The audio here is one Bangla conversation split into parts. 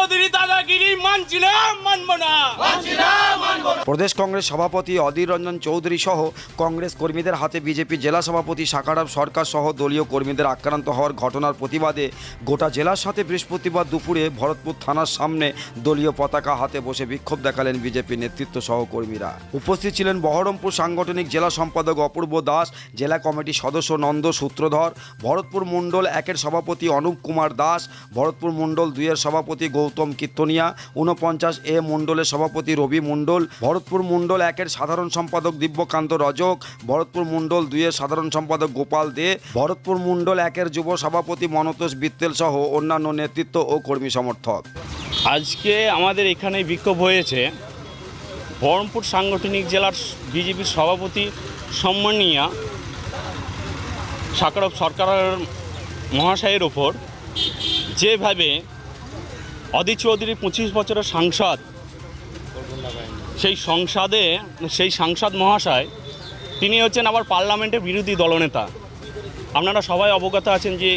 চৌধুরী দাদাগিরি মানছি না মানবো না। প্রদেশ কংগ্রেস সভাপতি অধীর রঞ্জন চৌধুরী সহ কংগ্রেস কর্মীদের হাতে বিজেপি জেলা সভাপতি সাকারাম সরকার সহ দলীয় কর্মীদের আক্রান্ত হওয়ার ঘটনার প্রতিবাদে গোটা জেলার সাথে বৃহস্পতিবার দুপুরে ভরতপুর থানার সামনে দলীয় পতাকা হাতে বসে বিক্ষোভ দেখালেন বিজেপি নেতৃত্ব সহ কর্মীরা উপস্থিত ছিলেন বহরমপুর সাংগঠনিক জেলা সম্পাদক অপূর্ব দাস, জেলা কমিটির সদস্য নন্দ সূত্রধর, ভরতপুর মণ্ডল একের সভাপতি অনুপ কুমার দাস, ভরতপুর মণ্ডল দুইয়ের সভাপতি গৌতম কীর্তনিয়া, ঊনপঞ্চাশ এ মণ্ডলের সভাপতি রবি মণ্ডল ভরতপুর মণ্ডল একের সাধারণ সম্পাদক দিব্যকান্ত রজক, ভরতপুর মণ্ডল দুইয়ের সাধারণ সম্পাদক গোপাল দে, ভরতপুর মণ্ডল একের যুব সভাপতি মনতোষ বিত্তেল সহ অন্যান্য নেতৃত্ব ও কর্মী সমর্থক। আজকে আমাদের এখানে বিক্ষোভ হয়েছে। বহরমপুর সাংগঠনিক জেলার বিজেপির সভাপতি সম্মানীয়া সাকারব সরকারের মহাশয়ের ওপর যেভাবে অদিত চৌধুরী পঁচিশ বছরের সাংসদ সেই সংসদে, সেই সাংসদ মহাশয়, তিনি হচ্ছেন আবার পার্লামেন্টের বিরোধী দলনেতা। আপনারা সবাই অবগত আছেন যে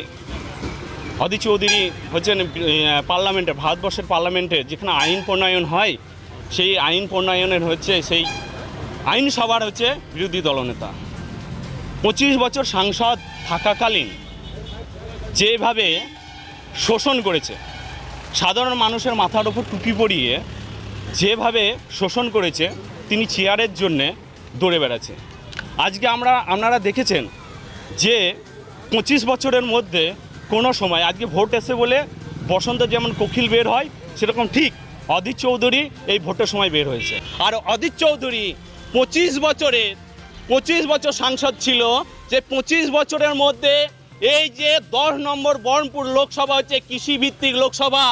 অদি চৌধুরী হচ্ছেন পার্লামেন্টে ভারতবর্ষের পার্লামেন্টে যেখানে আইন প্রণয়ন হয়, সেই আইন প্রণয়নের হচ্ছে সেই আইনসভার হচ্ছে বিরোধী দলনেতা। পঁচিশ বছর সাংসদ থাকাকালীন যেভাবে শোষণ করেছে, সাধারণ মানুষের মাথার ওপর টুপি পরিয়ে যেভাবে শোষণ করেছে, তিনি চেয়ারের জন্যে দৌড়ে বেড়াচ্ছে আজকে আমরা, আপনারা দেখেছেন যে পঁচিশ বছরের মধ্যে কোনো সময়, আজকে ভোট এসে বলে বসন্ত যেমন কোকিল বের হয়, সেরকম ঠিক অদিত চৌধুরী এই ভোটের সময় বের হয়েছে। আর অদিত চৌধুরী পঁচিশ বছরের পঁচিশ বছর সাংসদ ছিল, যে পঁচিশ বছরের মধ্যে এই যে দশ নম্বর বর্ণপুর লোকসভা হচ্ছে কৃষিভিত্তিক লোকসভা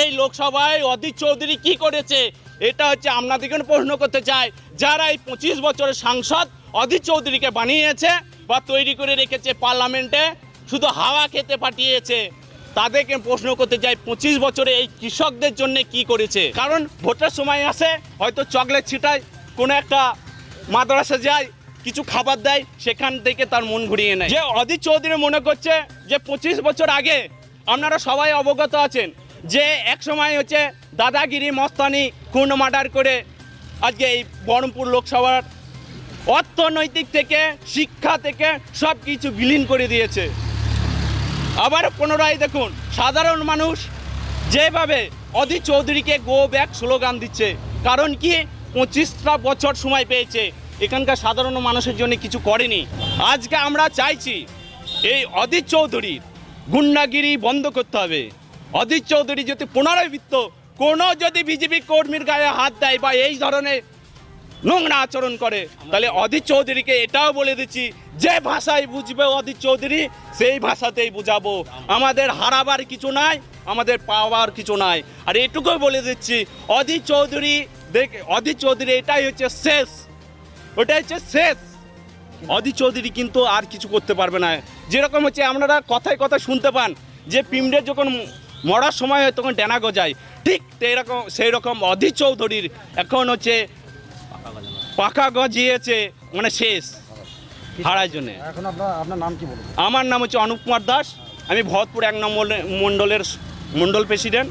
এই লোকসভায় অদিত চৌধুরী কি করেছে? এটা হচ্ছে আপনাদেরকে প্রশ্ন করতে চাই যারা এই পঁচিশ বছরের সাংসদ অদিত চৌধুরীকে বানিয়েছে বা তৈরি করে রেখেছে পার্লামেন্টে, শুধু হাওয়া খেতে পাঠিয়েছে, তাদেরকে প্রশ্ন করতে চাই পঁচিশ বছরে এই কৃষকদের জন্য কি করেছে? কারণ ভোটের সময় আসে, হয়তো চকলেট ছিটায়, কোনো একটা মাদ্রাসা যায়, কিছু খাবার দেয়, সেখান থেকে তার মন ঘুরিয়ে নেয়। যে অদিত চৌধুরী মনে করছে যে পঁচিশ বছর আগে আপনারা সবাই অবগত আছেন যে এক সময় হচ্ছে দাদাগিরি, মস্তানি খুন মার্ডার করে আজকে এই বহরমপুর লোকসভার অর্থনৈতিক থেকে, শিক্ষা থেকে সব কিছু বিলীন করে দিয়েছে। আবার পুনরায় দেখুন, সাধারণ মানুষ যেভাবে অধীর চৌধুরীকে গো ব্যাক স্লোগান দিচ্ছে, কারণ কি পঁচিশটা বছর সময় পেয়েছে, এখানকার সাধারণ মানুষের জন্য কিছু করেনি। আজকে আমরা চাইছি, এই অধীর চৌধুরীর গুন্ডাগিরি বন্ধ করতে হবে। অধীর চৌধুরী যদি পুনরাবৃত্ত কোনো যদি বিজেপি কর্মীর গায়ে হাত দেয় বা এই ধরনের নোংরা আচরণ করে, তাহলে অধীর চৌধুরীকে এটাও বলে দিচ্ছি, যে ভাষায় বুঝবে অধীর চৌধুরী, সেই ভাষাতেই বুঝাবো। আমাদের হারাবার কিছু নাই, আমাদের পাওয়ার কিছু নাই। আর এটুকু বলে দিচ্ছি, অধীর চৌধুরী দেখ, অধীর চৌধুরী এটাই হচ্ছে শেষ। ওটাই হচ্ছে শেষ। অধীর চৌধুরী কিন্তু আর কিছু করতে পারবে না। যেরকম হচ্ছে, আপনারা কথায় কথা শুনতে পান, যে পিমড়ের যখন মরার সময় হয় তখন ডেনা গজায়। ঠিক রকম সেই রকম অধীর চৌধুরীর এখন হচ্ছে পাকা গজিয়েছে মানে শেষ হারার জন্য। এখন আপনার আপনার নাম কি বলুন? আমার নাম হচ্ছে অনুপ কুমার দাস। আমি ভরতপুর এক নম্বর মণ্ডলের মণ্ডল প্রেসিডেন্ট।